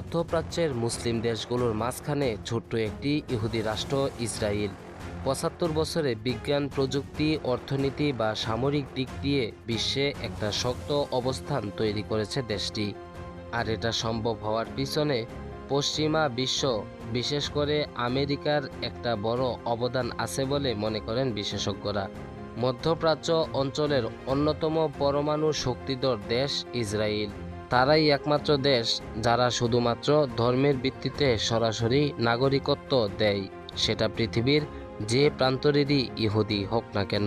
মধ্যপ্রাচ্যের মুসলিম দেশগুলোর মাঝখানে ছোট্ট একটি ইহুদি রাষ্ট্র ইসরায়েল। পঁচাত্তর বছরে বিজ্ঞান, প্রযুক্তি, অর্থনীতি বা সামরিক দিক দিয়ে বিশ্বে একটা শক্ত অবস্থান তৈরি করেছে দেশটি। আর এটা সম্ভব হওয়ার পিছনে পশ্চিমা বিশ্ব, বিশেষ করে আমেরিকার একটা বড় অবদান আছে বলে মনে করেন বিশেষজ্ঞরা। মধ্যপ্রাচ্য অঞ্চলের অন্যতম পরমাণু শক্তিধর দেশ ইসরায়েল। তারাই একমাত্র দেশ যারা শুধুমাত্র ধর্মের ভিত্তিতে সরাসরি নাগরিকত্ব দেয়। সেটা পৃথিবীর যে প্রান্তরেরই ইহুদি হোক না কেন।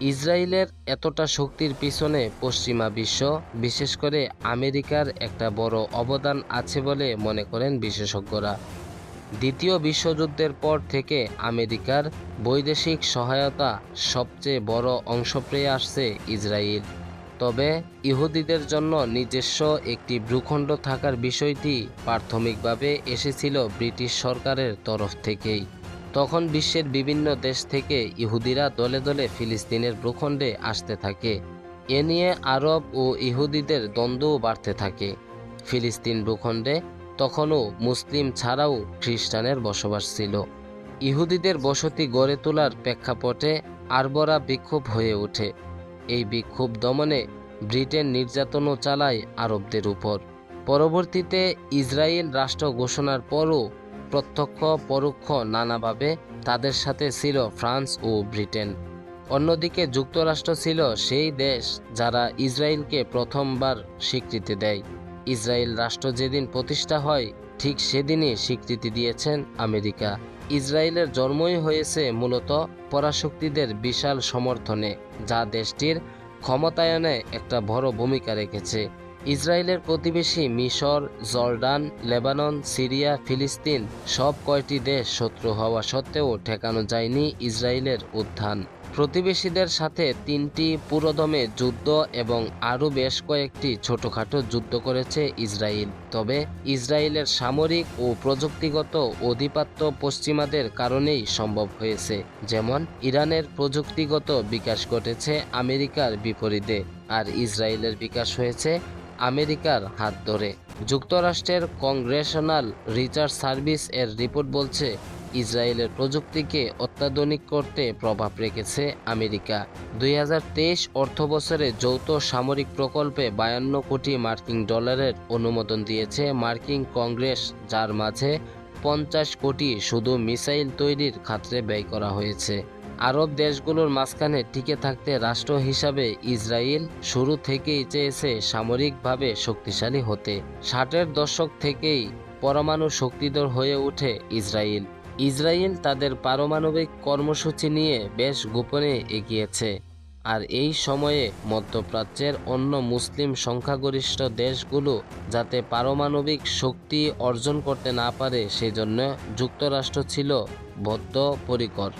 ইসরায়েলের এতটা শক্তির পিছনে পশ্চিমা বিশ্ব, বিশেষ করে আমেরিকার একটা বড় অবদান আছে বলে মনে করেন বিশেষজ্ঞরা। দ্বিতীয় বিশ্বযুদ্ধের পর থেকে আমেরিকার বৈদেশিক সহায়তা সবচেয়ে বড় অংশ পেয়ে আসছে ইসরায়েল। তবে ইহুদিদের জন্য নিজস্ব একটি ভূখণ্ড থাকার বিষয়টি প্রাথমিকভাবে এসেছিল ব্রিটিশ সরকারের তরফ থেকেই। তখন বিশ্বের বিভিন্ন দেশ থেকে ইহুদিরা দলে দলে ফিলিস্তিনের ভূখণ্ডে আসতে থাকে। এ নিয়ে আরব ও ইহুদিদের দ্বন্দ্বও বাড়তে থাকে। ফিলিস্তিন ভূখণ্ডে তখনও মুসলিম ছাড়াও খ্রিস্টানের বসবাস ছিল। ইহুদিদের বসতি গড়ে তোলার প্রেক্ষাপটে আরবরা বিক্ষোভ হয়ে ওঠে। এই বিক্ষোভ দমনে ব্রিটেন নির্যাতনও চালায় আরবদের উপর। পরবর্তীতে ইসরায়েল রাষ্ট্র ঘোষণার পরও প্রত্যক্ষ পরোক্ষ নানাভাবে তাদের সাথে ছিল ফ্রান্স ও ব্রিটেন। অন্যদিকে যুক্তরাষ্ট্র ছিল সেই দেশ যারা ইসরায়েলকে প্রথমবার স্বীকৃতি দেয়। ইসরায়েল রাষ্ট্র যেদিন প্রতিষ্ঠা হয়, ঠিক সেদিনই স্বীকৃতি দিয়েছেন আমেরিকা। ইসরায়েলের জন্মই হয়েছে মূলত পরাশক্তিদের বিশাল সমর্থনে, যা দেশটির ক্ষমতায়নে একটা বড় ভূমিকা রেখেছে। ইসরায়েলের প্রতিবেশী মিশর, জর্ডান, লেবানন, সিরিয়া, ফিলিস্তিন সব কয়টি দেশ শত্রু হওয়া সত্ত্বেও ঠেকানো যায়নি ইসরায়েলের উত্থান। প্রতিবেশীদের সাথে তিনটি পুরোদমে যুদ্ধ এবং আরও বেশ কয়েকটি ছোটখাটো যুদ্ধ করেছে ইসরায়েল। তবে ইসরায়েলের সামরিক ও প্রযুক্তিগত অধিপত্য পশ্চিমাদের কারণেই সম্ভব হয়েছে। যেমন, ইরানের প্রযুক্তিগত বিকাশ ঘটেছে আমেরিকার বিপরীতে আর ইসরায়েলের বিকাশ হয়েছে আমেরিকার হাত ধরে। যুক্তরাষ্ট্রের কংগ্রেশনাল রিসার্চ সার্ভিস এর রিপোর্ট বলছে ইসরায়েলের প্রযুক্তিকে অত্যাধুনিক করতে প্রভাব রেখেছে আমেরিকা। দুই অর্থ বছরে যৌথ সামরিক প্রকল্পে বায়ান্ন কোটি মার্কিন ডলারের অনুমোদন দিয়েছে মার্কিন কংগ্রেস, যার মাঝে পঞ্চাশ কোটি শুধু মিসাইল তৈরির খাতে ব্যয় করা হয়েছে। আরব দেশগুলোর মাঝখানে টিকে থাকতে রাষ্ট্র হিসাবে ইসরায়েল শুরু থেকেই চেয়েছে সামরিকভাবে শক্তিশালী হতে। ষাটের দশক থেকেই পরমাণু শক্তিধর হয়ে ওঠে ইসরায়েল। ইসরায়েল তাদের পারমাণবিক কর্মসূচি নিয়ে বেশ গোপনে এগিয়েছে, আর এই সময়ে মধ্যপ্রাচ্যের অন্য মুসলিম সংখ্যাগরিষ্ঠ দেশগুলো যাতে পারমাণবিক শক্তি অর্জন করতে না পারে, সেজন্য যুক্তরাষ্ট্র ছিল বদ্ধপরিকর।